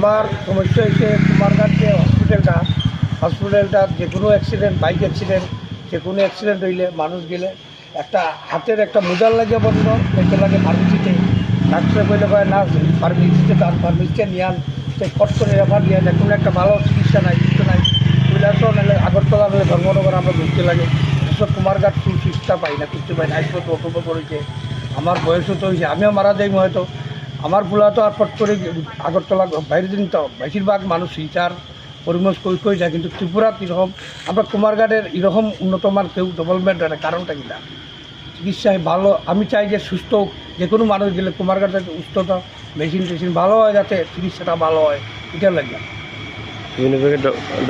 আমার সমস্যা হয়েছে কুমারঘাট যে হসপিটালটা হসপিটালটা যে কোনো অ্যাক্সিডেন্ট বাইক অ্যাক্সিডেন্ট যে কোনো অ্যাক্সিডেন্ট হইলে মানুষ গেলে একটা হাতের একটা মোজার লাগে বন্ধ পেতে লাগে ফার্মেসিতে ডাক্তার কইলে কয়, না ফার্মেসিতে তার ফার্মেসিতে নিয়ে আন। সে ফট করে রেফার দিয়ে দেয়, কোনো একটা ভালো চিকিৎসা নাই, কিছু নাই। কৈলাসও নাহলে আগরতলা নাহলে ধর্মনগর আমরা ঘুরতে লাগে। এসব কুমারঘাট ফুল চিকিৎসা পাই না, কিছু পাই না। হাসপাতাল অটোপ করেছে। আমার বয়সও তো হয়েছে, আমিও মারা যাই হয়তো। আমার পোলা তো আর ফট করে আগরতলা বাইরে দিন তো বেশিরভাগ মানুষ শিলচার পরিমশ কই কই যায় কিন্তু ত্রিপুরাত এরকম আমরা কুমারঘাটের এরকম উন্নত মান কেউ ডেভেলপমেন্ট হয় না কারণটা কিনা চিকিৎসায় ভালো আমি চাই যে সুস্থ যে কোনো মানুষ গেলে কুমারঘাটে সুস্থতা মেশিন টেশিন ভালো হয় যাতে চিকিৎসাটা ভালো হয় এটা লাগে।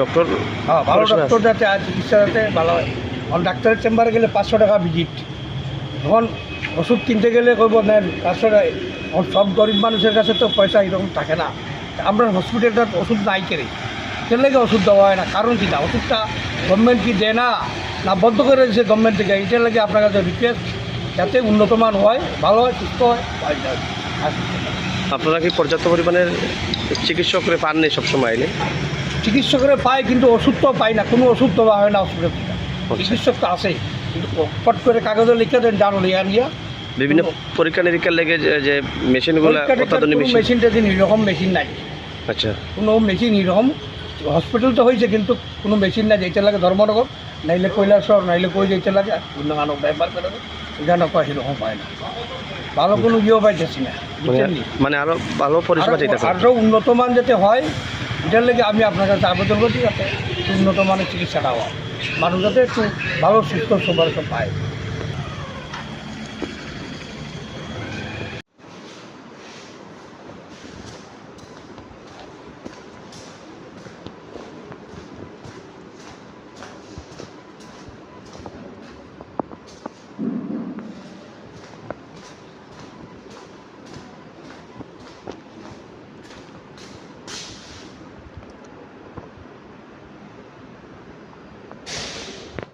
ডক্টর হ্যাঁ ভালো ডক্টর যাতে আর চিকিৎসা যাতে ভালো হয়। কারণ ডাক্তারের চেম্বারে গেলে পাঁচশো টাকা ভিজিট যখন ওষুধ কিনতে গেলে কইব নেন পাঁচশো টাকা এখন সব গরিব মানুষের কাছে তো পয়সা এরকম থাকে না। আমরা হসপিটালটা ওষুধ নাই কেড়ে। কেন লাগে ওষুধ দেওয়া হয় না। কারণ কি না? ওষুধটা গভর্নমেন্ট কি দেয় না? না বন্ধ করে দিয়েছে গভর্নমেন্ট থেকে। এটার লাগে আপনার কাছে রিকোয়েস্ট যাতে উন্নতমান হয় ভালো হয় সুস্থ হয় আপনারা কি পর্যাপ্ত পরিমাণের চিকিৎসক পাননি সবসময় এলে? চিকিৎসকেরা পায় কিন্তু ওষুধ তো পায় না। কোনো ওষুধ দেওয়া হয় না হসপিটাল আচ্ছা। চিকিৎসক তো আছে কিন্তু পট করে কাগজে লিখে দেন জানো লিয়া নিয়া বিভিন্ন পরীক্ষা নিরীক্ষার লেগে যে যে মেশিনগুলো অত্যাধুনিক মেশিন। মেশিন টেশিন এরকম মেশিন নাই। আচ্ছা। কোনো মেশিন এরকম হসপিটাল তো হয়েছে কিন্তু কোনো মেশিন নাই যেতে লাগে ধর্মনগর। নাইলে কৈলাসর নাইলে কই যেতে লাগে অন্য কানো ব্যাপার করে এখানে কয় সেরকম পায় না। ভালো কোনো ইয়েও পাইতেছি না। মানে বুঝছেন নি? মানে আরও ভালো পরিষেবা চাইতেছে আরও উন্নত মান যাতে হয় এটার লেগে আমি আপনার কাছে আবেদন করছি যাতে উন্নত মানের চিকিৎসাটা হয়। মানুষ যাতে একটু ভালো সুস্থ সবার সব পায়।